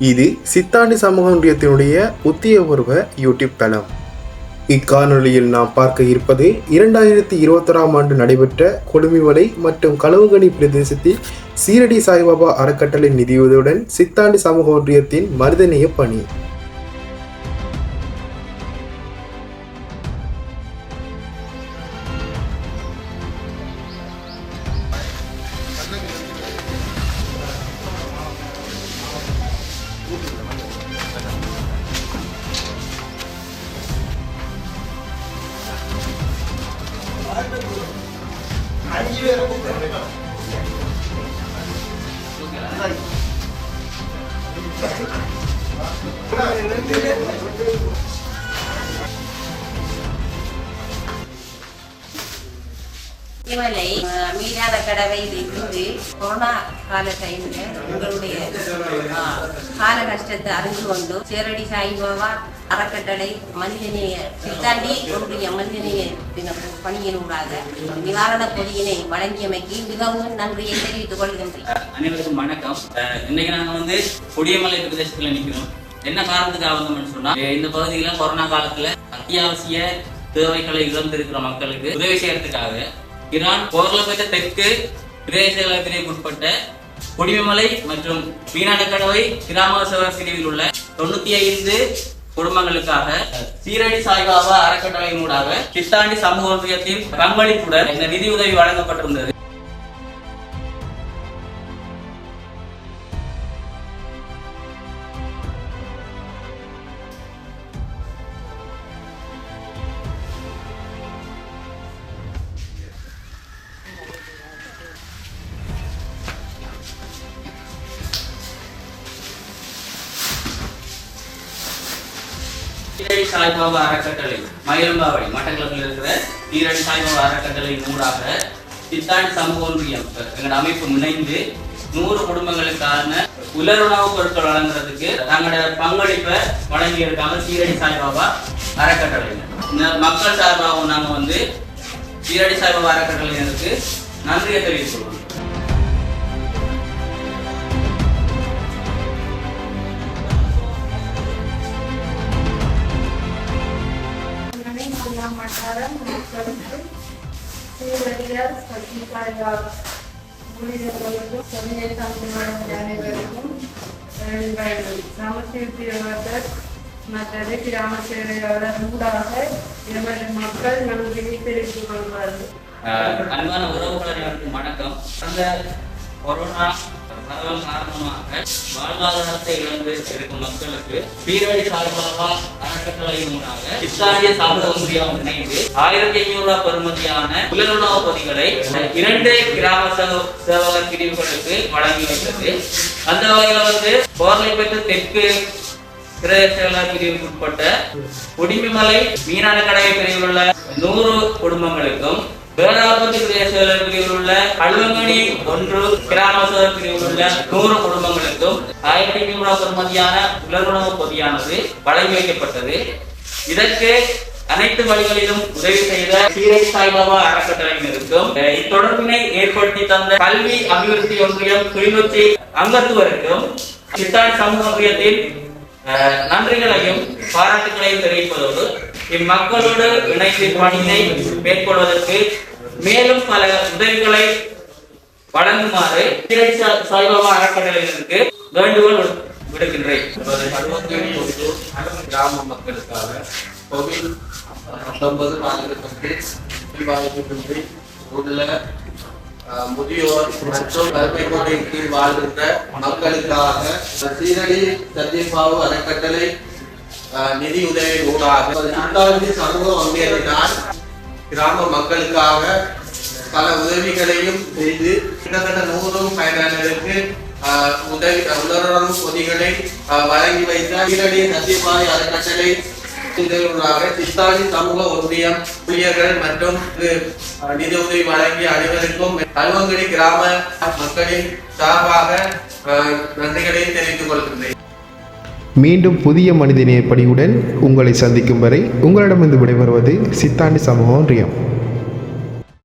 இது சித்தாண்டி சமூக ஒன்றியத்தினுடைய உத்தியபூர்வ யூடியூப் தளம் இக்காணொலியில் நாம் பார்க்க இருப்பது இரண்டாயிரத்தி இருபத்தொராம் ஆண்டு நடைபெற்ற கொடுமிவலை மற்றும் களவுகணி பிரதேசத்தில் சீரடி சாய்பாபா அறக்கட்டளை நிதியுதவுடன் சித்தாண்டி சமூக ஒன்றியத்தின் மருதநேய பணி. இவளை அஹ், கடவை இருந்து கொரோனா கால டைம்ல உங்களுடைய கால கஷ்டத்தை அறிந்து கொண்டு சேரடி சாய்பாபா அறக்கட்டளை மனிதநேய சித்தாண்டி ஒன்றிய மனிதநேய தின பணியினூடாக நிவாரண பொதியினை வழங்கியமைக்கு மிகவும் நன்றியை தெரிவித்துக் கொள்கின்றேன். அனைவருக்கும் வணக்கம். அஹ் இன்னைக்கு நாங்க வந்து கொடியமலை பிரதேசத்துல நிக்கிறோம். என்ன காரணத்துக்காக வந்தோம்னு சொன்னா இந்த பகுதியில கொரோனா காலத்துல அத்தியாவசிய தேவைகளை இழந்திருக்கிற மக்களுக்கு உதவி செய்யறதுக்காக ஈரான் போர்ல பெற்ற தெற்கு பிரதேசத்திற்குட்பட்ட உட்பட்ட மற்றும் மீனாடக்கடவை கிராம சேவை பிரிவில் உள்ள தொண்ணூத்தி ஐந்து குடும்பங்களுக்காக சீரடி சாய்பாபா அறக்கட்டளையினூடாக சித்தாண்டி சமூக ஒன்றியத்தின் பங்களிப்புடன் இந்த நிதி உதவி வழங்கப்பட்டிருந்தது. சீரடி சாய்பாபா அறக்கட்டளை மயிலம்பாவடி மட்டக்களப்பில் இருக்கிற சீரடி சாய்பாபா அறக்கட்டளை நூறாக சித்தாண்டு சமூக ஒன்றியம் எங்களோட அமைப்பு இணைந்து நூறு குடும்பங்களுக்கான உலர் உணவுப் பொருட்கள் வழங்குறதுக்கு தங்களோட பங்களிப்பை வழங்கி இருக்காங்க சீரடி சாய்பாபா அறக்கட்டளை. இந்த மக்கள் சார்பாகவும் நாங்கள் வந்து சீரடி சாய்பாபா அறக்கட்டளையினருக்கு நன்றியை தெரிவித்துள்ளோம் பழம் மட்டாரம் மக்களுக்கு சீரடியார் சத்தியசாய்பாபா ஊழியர்களுக்கும் சமய சமுதாயம் அனைவருக்கும் எங்கள் மற்றது கிராம சேவையாளர் ஊடாக எமது மக்கள் நன்றியை கொள்வார்கள் அன்பான உறவுகள் அனைவருக்கும் வணக்கம் அந்த கொரோனா தகவல் காரணமாக வாழ்வாதாரத்தை இழந்து இருக்கும் மக்களுக்கு பீரழி சார்பாக அறக்கட்டளையின் மூலமாக இஸ்லாமிய சாப்பிட முடியாமல் இணைந்து ஆயிரத்தி ஐநூறு ரூபாய் பெறுமதியான உலருணவு பொதிகளை இரண்டு கிராம சேவ- சேவக பிரிவுகளுக்கு வழங்கி வைத்தது. அந்த வகையில வந்து போர்லை பெற்று தெற்கு பிரதேச பிரிவுக்கு உட்பட்ட குடிமிமலை மீனான கடவை பிரிவில் உள்ள நூறு குடும்பங்களுக்கும் வேளாபதி பிரதேச பிரிவில் உள்ள அழுவங்கணி ஒன்று கிராம சோழர் பிரிவில் உள்ள நூறு குடும்பங்களுக்கும் ஆயிரத்தி ஐநூறு பெறுமதியான உலருணவு பொதியானது வழங்கி வைக்கப்பட்டது. இதற்கு அனைத்து வழிகளிலும் உதவி செய்த சீரை சாய்பாபா அறக்கட்டளையினருக்கும் அஹ், இத்தொடர்பினை ஏற்படுத்தி தந்த கல்வி அபிவிருத்தி ஒன்றியம் கிளிநொச்சி அங்கத்துவருக்கும் சித்தாடி சமூக ஒன்றியத்தின் நன்றிகளையும் பாராட்டுகளையும் தெரிவிப்பதோடு இம்மக்களோடு இணைந்து பணியினை மேற்கொள்வதற்கு மேலும் பல உதவிகளை வழங்குமாறு சீரை சா- சாய்பாபா அறக்கட்டளையினருக்கு வேண்டுகோள் விடுக்கின்றேன். கிராம மக்களுக்காக கோவில் பத்தொன்பது நான்கு உள்ள அஹ், முதியோர் மற்றும் வறுமை கோட்டின் கீழ் வாழ்கின்ற மக்களுக்காக சீரடி சத்தியபாபு அறக்கட்டளை அஹ், நிதி உதவி ஊடாக சித்தாண்டி சமூக ஒன்றியத்தினால் கிராம மக்களுக்காக பல உதவிகளையும் செய்து கிட்டத்தட்ட நூறு பயனாளிகளுக்கு ஆஹ், உதவி உலரும் பொதிகளை வழங்கி வைத்த ஈரடிய சத்தியபாய் அறக்கட்டளை இதற்காக சமூக ஒன்றியம் ஊழியர்கள் மற்றும் இது, நிதி உதவி வழங்கிய அனைவருக்கும் கல்வங்கடி கிராம மக்களின் சார்பாக ஆஹ், நன்றிகளை தெரிவித்துக் கொள்கின்றேன். மீண்டும் புதிய மனிதநேய படியுடன் உங்களை சந்திக்கும் வரை உங்களிடமிருந்து விடைபெறுவது சித்தாண்டி சமூக ஒன்றியம்.